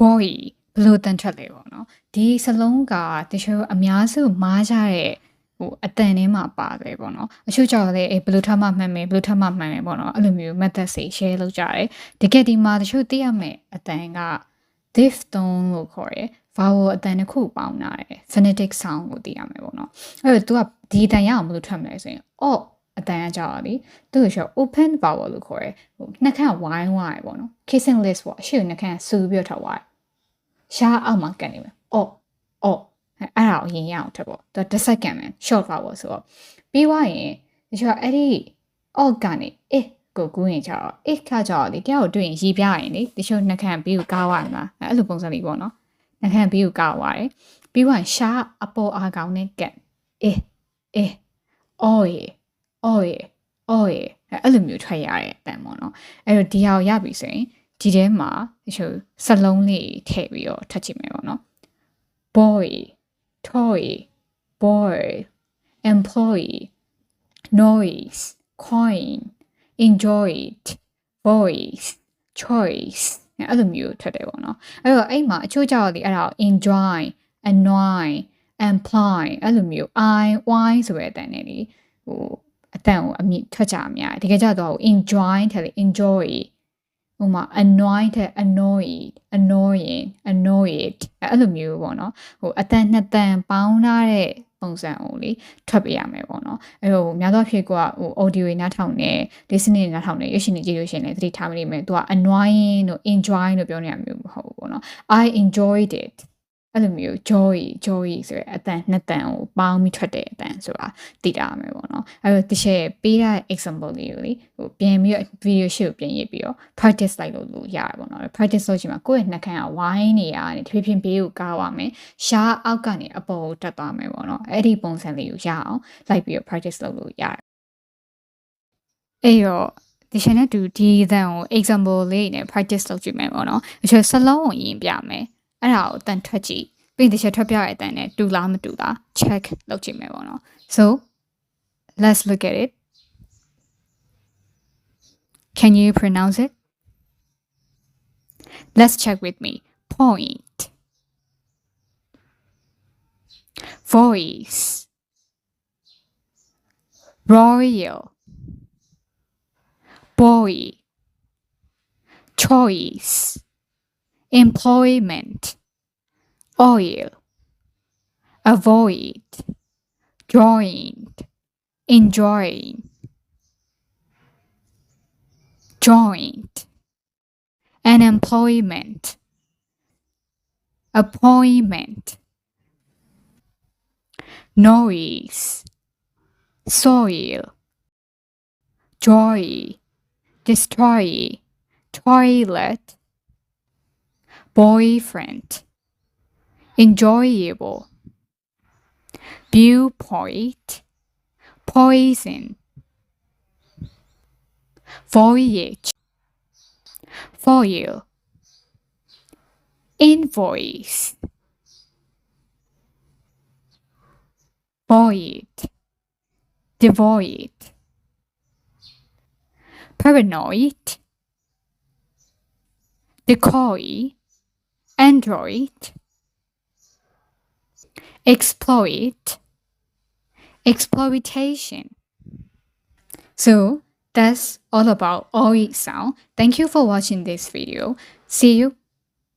boy ဘယ်လိုတန်ထွက်လဲပေါ့နော်ဒီစလုံးကတချို့အများစုမားကြတဲ့ဟိုအတန်ထဲမှာပါတယ်ပေါ့နော်အချို့ကြောင့်လည်းအေးဘယ်လိုထမှမှန်မယ်ဘယ်လိုထမှမှန်မယ်ပေါ့နော်အဲ့လိုမျိုး method တွေ share လုပ်ကြတယ်တကယ်ဒီမှာတချို့သိရမယ်အတန်က diphthong လို့ခေါ်တယ် vowel အတန်တစ်ခုပေါင်းတာတယ် phonetic sound ကိုသိရမယ်ပေါ့နော်အဲ့တော့ तू ကဒီအတန်ရအောင်ဘယ်လိုထွက်မလဲဆိုရင်အော့ အတန်ကကြောက်ရလေသူ့ကိုရှော open vowel လို့ခေါ်တယ်ဟိုနှစ်ခန့်ဝိုင်းဝိုင်းပေါ့နော် kissing list ပေါ့အရှိကိုနှစ်ခန့်စူပြီးတော့ထောက်ဝိုင်းရှားအောက်မှာကန်နေမယ်အော့အော့အဲ့ဒါကိုရင်ရအောင်ထပ်ပေါ့သူတစ်စက္ကန့်ပဲ short vowel ဆိုတော့ပြီးွားရင်ဒီချောအဲ့ဒီအော့ကနေအေးကိုကူးရင်ကြတော့အေးခါကြတော့လေတရားကိုတွေ့ရင်ရီပြရင်လေတချို့နှစ်ခန့်ပြီးကိုကားဝါမှာအဲ့လိုပုံစံလေးပေါ့နော်နှစ်ခန့်ပြီးကိုကားဝါတယ်ပြီးွားရင်ရှားအပေါ်အားကောင်းနဲ့ကန်အေးအေးအော်ရေ အော်ရေအော်ရေအဲ့လိုမျိုးထွက်ရတဲ့အတန်ပေါ့နော်အဲ့တော့ဒီဟာကိုရပြီဆိုရင်ဒီထဲမှာတချို့စလုံးလေးထည့်ပြီးတော့ထပ်ကြည့်မယ်ပေါ့နော် boy toy boy employee noise coin enjoy it voice choice အဲ့လိုမျိုးထပ်တယ်ပေါ့နော်အဲ့တော့အဲ့မှာအချို့ကြောက်လေအဲ့ဒါကို enjoy annoy employ အဲ့လိုမျိုး i y ဆိုတဲ့အတန်နဲ့လေဟိုအ တန်ကိုအမြင့်ထွက်ကြအများတကယ်ကြတော့ enjoy ထက်လေ enjoy ဟိုမှာ annoy တဲ့ annoyed annoying annoyed အဲ့လိုမျိုးပေါ့နော်ဟိုအတန်နှစ်တန်ပေါင်းထားတဲ့ပုံစံကိုလေထွက်ပေးရမယ်ပေါ့နော်အဲ့တော့များသောအားဖြင့်ကိုကဟို audio တွေနားထောင်နေ listening တွေနားထောင်နေရရှင်နေကြည့်လို့ရှင်လည်းသတိထားမိလိမ့်မယ်သူက annoying တို့ enjoy တို့ပြောနေရမျိုးမဟုတ်ဘူးပေါ့နော် I enjoyed it အဲ့လိုမျိုး joy joy ဆိုရယ်အတန်နှစ်တန်ကိုပေါင်းပြီးထွက်တဲ့အတန်ဆိုတာသိတာမယ်ပေါ့နော်အဲ့တော့တစ်ချက်ပေးတဲ့ example လေးကိုလေဟိုပြန်ပြီးတော့ video ရှေ့ကိုပြန်ရေးပြီးတော့ practice လိုက်လို့လို့ရတယ်ပေါ့နော် practice လုပ်ချင်မှာကိုယ့်ရဲ့နှာခမ်းကဝိုင်းနေရတယ်တဖြည်းဖြည်းဘေးကိုကားသွားမယ်ရှားအောက်ကနေအပေါ်ကိုတက်သွားမယ်ပေါ့နော်အဲ့ဒီပုံစံလေးကိုရအောင်လိုက်ပြီးတော့ practice လုပ်လို့ရတယ်အဲ့တော့ဒီရှင်နဲ့တူဒီအတန်ကို example လေးနဲ့ practice လုပ်ကြည့်မယ်ပေါ့နော်အချွေစလုံးကိုယင်ပြမယ် အဲ့ဒါကိုတန်ထွက်ကြည့်ပြီးတစ်ချက်ထွက်ပြတဲ့အတန်နဲ့တူလားမတူလား check လုပ်ကြည့်မယ်ပေါ့နော် so let's look at it can you pronounce it let's check with me point voice royal boy choice employment, oil, avoid, joined, enjoying, joint, unemployment, appointment, noise, soil, joy, destroy, toilet, boyfriend, enjoyable, viewpoint, poison, voyage, foil, invoice, void, devoid, paranoid, decoy, Android, exploit, exploitation. So that's all about OE sound. Thank you for watching this video. See you